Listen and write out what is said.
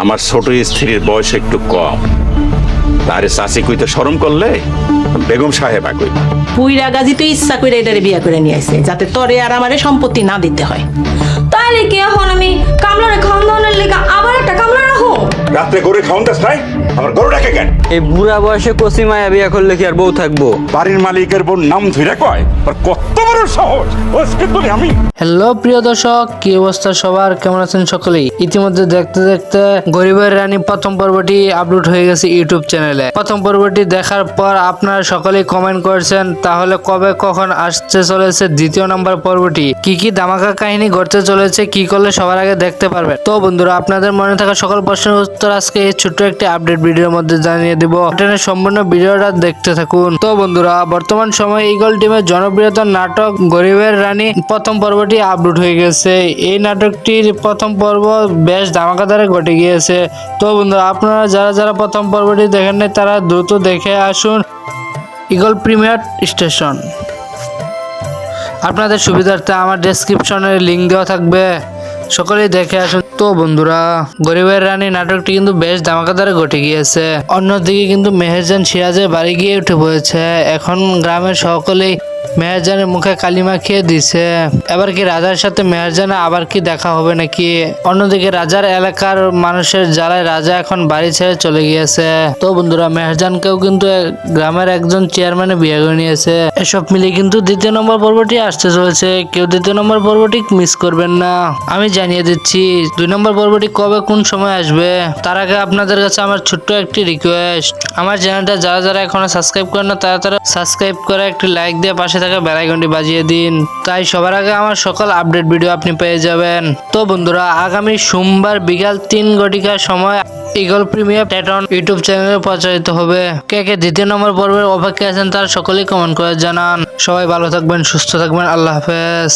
আমার ছোট স্ত্রীর বয়স একটু কম। তারে চাষি কইতে শরম করলে? বেগম সাহেবা কইবা পুইরা গাজি তো ইচ্ছা করে এটারে বিয়া করে নিয়ে আসে যাতে তরে আর আমারে সম্পত্তি না দিতে হয়। তাহলে কি এখন আমি কামলারে খাওয়ান দাওয়ানোর লেগে আবার একটা কামলা রাখো? রাত্রে গরু খাওন দাস নাই? আমার গরু ডাকে কেন? এই বুড়া বয়সে কচি মায়া বিয়া করলে কি আর বউ থাকব? বাড়ির মালিকের বোন নাম ধরে কয় আর কত হ্যালো প্রিয় দর্শক, কি অবস্থা সবার? কেমন আছেন সকলেই? ইতিমধ্যে দেখতে দেখতে গরিবের রানী প্রথম পর্বটি আপলোড হয়ে গেছে ইউটিউব চ্যানেলে প্রথম পর্বটি দেখার পর আপনারা সকলেই কমেন্ট করেছেন, তাহলে কবে কখন আসতে চলেছে দ্বিতীয় নম্বর পর্বটি? কি কি ধামাকা কাহিনী ঘটতে চলেছে, কি করলে সবার আগে দেখতে পারবেন? তো বন্ধুরা, আপনাদের মনে থাকা সকল প্রশ্নের উত্তর আজকে এই ছোট্ট একটি আপডেট ভিডিওর মধ্যে জানিয়ে দিব। টেনের সম্পূর্ণ ভিডিওটা দেখতে থাকুন। তো বন্ধুরা, বর্তমান সময়ে ইগল টিমের জনপ্রিয়তার নাটক গরিবের রানী, প্রথম পর্বটি আপলোড হয়ে গেছে। এই নাটকটির প্রথম পর্ব বেশ ধামাকাদারে ঘটে গিয়েছে। তো বন্ধুরা আপনারা যারা যারা প্রথম পর্বটি দেখেন নাই, তারা দ্রুত দেখে আসুন ইগল প্রিমিয়ার স্টেশন। আপনাদের সুবিধার্থে আমার ডেসক্রিপশনে লিঙ্ক দেওয়া থাকবে। সকলেই দেখে আসুন। তো বন্ধুরা, গরিবের রানী, নাটকটি কিন্তু বেশ ধামাকাদারে ঘটে গিয়েছে। অন্যদিকে কিন্তু মেহেরজান সিরাজের বাড়ি গিয়ে উঠে পড়েছে। এখন গ্রামের সকলেই মেহেরজানের মুখে কালিমা খেয়ে দিছে। এবার কি রাজার সাথে মেহেরজানের আবার কি দেখা হবে নাকি? অন্যদিকে রাজার এলাকার মানুষের জ্বালায় রাজা এখন বাড়ি ছেড়ে চলে গিয়েছে। তো বন্ধুরা, মেহেরজানকেও কিন্তু গ্রামের একজন চেয়ারম্যানে বিয়ে করে নিয়েছে। এসব মিলে কিন্তু দ্বিতীয় নম্বর পর্বটি আসতে চলেছে। কেউ দ্বিতীয় নম্বর পর্বটি মিস করবেন না। আমি জানিয়ে দিচ্ছি, দুই নম্বর পর্বটি কবে কোন সময় আসবে? তার আগে আপনাদের কাছে আমার ছোট্ট একটি রিকোয়েস্ট আমার চ্যানেলটা যারা যারা এখনও সাবস্ক্রাইব করেন না, তারা তারা সাবস্ক্রাইব করে একটি লাইক দিয়ে পাশে থাকা বেলাইকনটি বাজিয়ে দিন। তাই সবার আগে আমার সকল আপডেট ভিডিও আপনি পেয়ে যাবেন। তো বন্ধুরা, আগামী সোমবার বিকাল তিন ঘটিকার সময় ইগল প্রিমিয়ার প্যাটার্ন ইউটিউব চ্যানেলে প্রচারিত হবে। কে কে দ্বিতীয় নম্বর পর্বের অপেক্ষায় আছেন তার সকলেই কমেন্ট করে জানান। সবাই ভালো থাকবেন, সুস্থ থাকবেন, আল্লাহ হাফেজ।